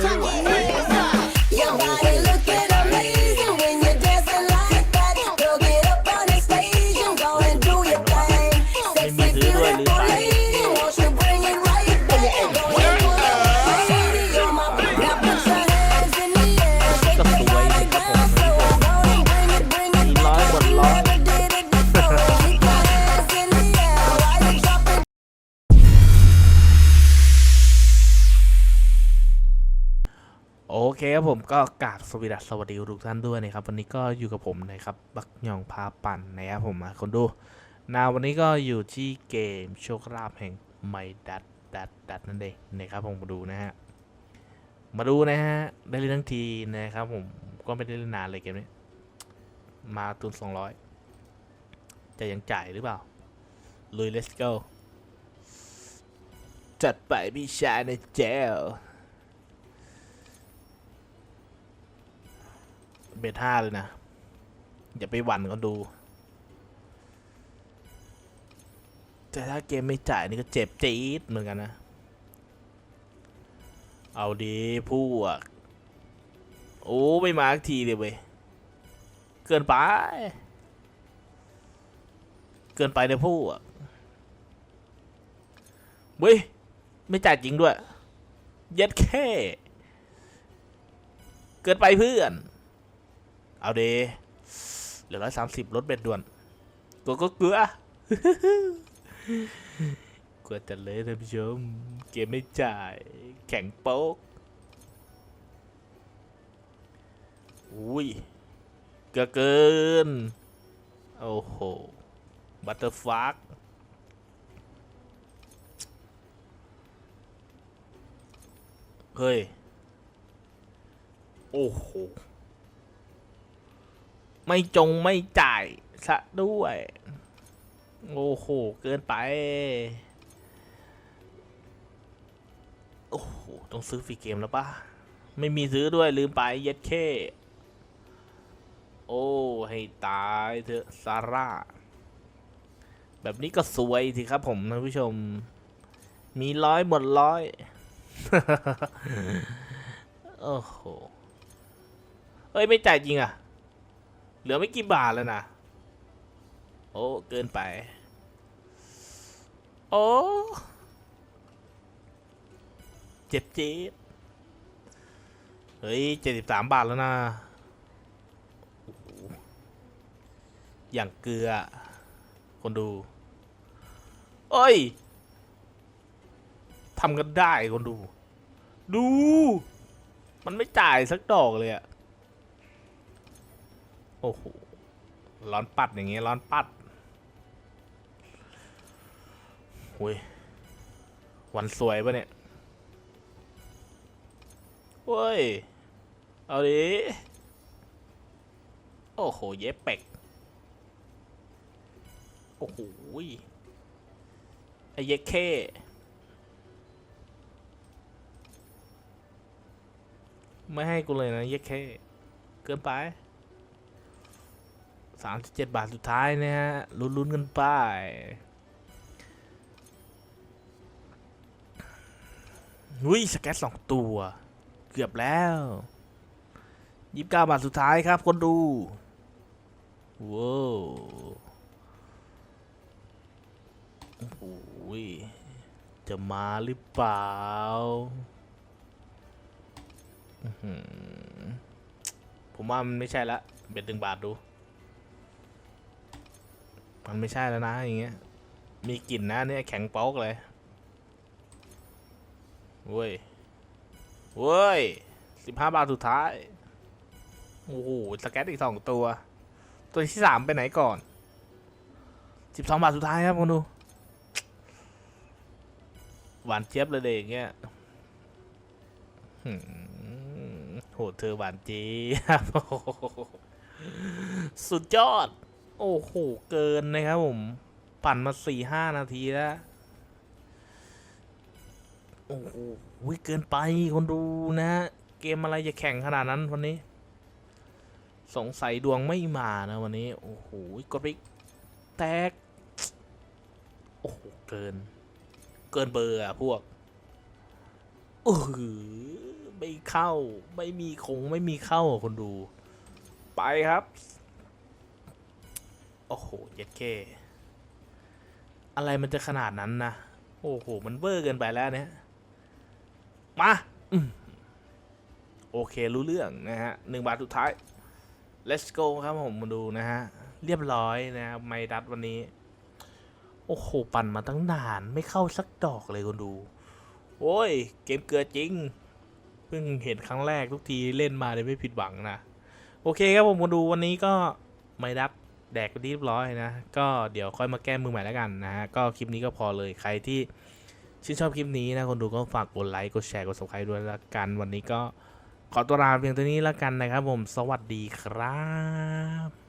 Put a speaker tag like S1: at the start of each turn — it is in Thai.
S1: ด้ว เคครับผมก็กราบสวัสดีสวัสดีทุกท่านด้วยนะครับ วันนี้ก็อยู่กับผมนะครับบักหยองพาปั่นนะครับผมมาคนดูนาวันนี้ก็อยู่ที่เกมโชคลาภแห่งไมดัดดัดดัดนั่นเองนะครับผมมาดูนะฮะมาดูนะฮะได้เล่นทั้งทีนะครับผมก็ไม่ได้เล่นนานเลยเกมนี้ มาตุนสองร้อยจะยังจ่ายหรือเปล่าลุย let's go จัดไปพี่ชายในเจล เบทห้าเลยนะ อย่าไปหวั่นก็ดู แต่ถ้าเกมไม่จ่ายนี่ก็เจ็บจี๊ดเหมือนกันนะ เอาดีพวก โอ้ไม่มาทีเลยเว้ย เกินไป เกินไปเลยพวกเว้ย ไม่จ่ายจริงด้วย เย็ดแค่ เกินไปเพื่อน เอาเดเหลือร้อยสามสิบลดเบ็ดด่วนกลัวก็เกลือกลัวจะเลยท่านผู้ชม เกมไม่จ่าย แข็งโป๊กอุ้ยเกือเกิน โอ้โห บัตเตอร์ฟักเฮ้ย โอ้โห ไม่จงไม่จ่ายซะด้วย โอ้โห เกินไป โอ้โห ต้องซื้อฟรีเกมแล้วปะไม่มีซื้อด้วยลืมไปเย็ดเค โอ้ ให้ตายเถอะซาร่า แบบนี้ก็สวยสิครับผมท่านผู้ชม มีร้อยหมดร้อย โอ้โหเฮ้ย ไม่จ่ายจริงอะ เหลือไม่กี่บาทแล้วนะ โอ้ เกินไป โอ้ เจ็บจี๊ดเฮ้ยเจ็ดสิบสามบาทแล้วนะ อย่างเกลือ คนดู เอ้ยทำกันได้คนดู ดู มันไม่จ่ายสักดอกเลยอะ อ้โห ร้อนปัดอย่างเงี้ยร้อนปัดโอ้ยวันสวยปะเนี่ยเว้ย เอาดิ โอ้โห เย็บเป็ก โอ้โห ไอเย็กเข้ไม่ให้กูเลยนะเย็กเข้เกินไป สามสิบเจ็ดบาทสุดท้ายนะฮะ ลุ้นๆกันไปอุ้ยสแกตสองตัว เกือบแล้วยี่สิบเก้าบาทสุดท้ายครับ คนดูว้าวโอ้โหยจะมาหรือเปล่าผมว่ามันไม่ใช่ละ เบ็ดหนึ่งบาทดู มันไม่ใช่แล้วนะอย่างเงี้ย มีกลิ่นนะเนี่ยแข็งป๊อกเลยเว้ยเว้ยสิบห้าบาทสุดท้าย โอ้โห สแกตอีกสองตัว ตัวที่สามไปไหนก่อนสิบสองบาทสุดท้ายครับคุณดู หวานเจี๊ยบเลยเด็กเงี้ยโหเธอหวานเจี๊ยบสุดยอด โอ้โห เกินนะครับผม ปั่นมาสี่ห้านาทีแล้ว โอ้โหเกินไปคนดูนะเกมอะไรจะแข่งขนาดนั้นวันนี้ สงสัยดวงไม่มานะวันนี้ โอ้โหกดไปแตก โอ้โห เกิน เกินเบอร์อะพวกเออไม่เข้า ไม่มีคงไม่มีเข้าอะคนดู ไปครับ โอ้โหเย็ดเคอะไรมันจะขนาดนั้นนะ โอ้โห มันเวอร์เกินไปแล้วเนี่ย มาอมโอเครู้เรื่องนะฮะหนึ่งบาทสุดท้าย let's go ครับผมมาดูนะฮะ เรียบร้อยนะครับไมดัดวันนี้ โอ้โห ปั่นมาตั้งนาน ไม่เข้าสักดอกเลยคนดู โอ้ย เกมเกลือจริง เพิ่งเห็นครั้งแรกทุกทีเล่นมาเลยไม่ผิดหวังนะ โอเคครับผมมาดูวันนี้ก็ไมดัด แดกไปเรียบร้อยนะ ก็เดี๋ยวค่อยมาแก้มือใหม่แล้วกันนะฮะ ก็คลิปนี้ก็พอเลยใครที่ชื่นชอบคลิปนี้นะคนดูก็ฝากกดไลค์กดแชร์กด subscribe ด้วยละกัน วันนี้ก็ขอตัวลาเพียงเท่านี้แล้วกันนะครับผม สวัสดีครับ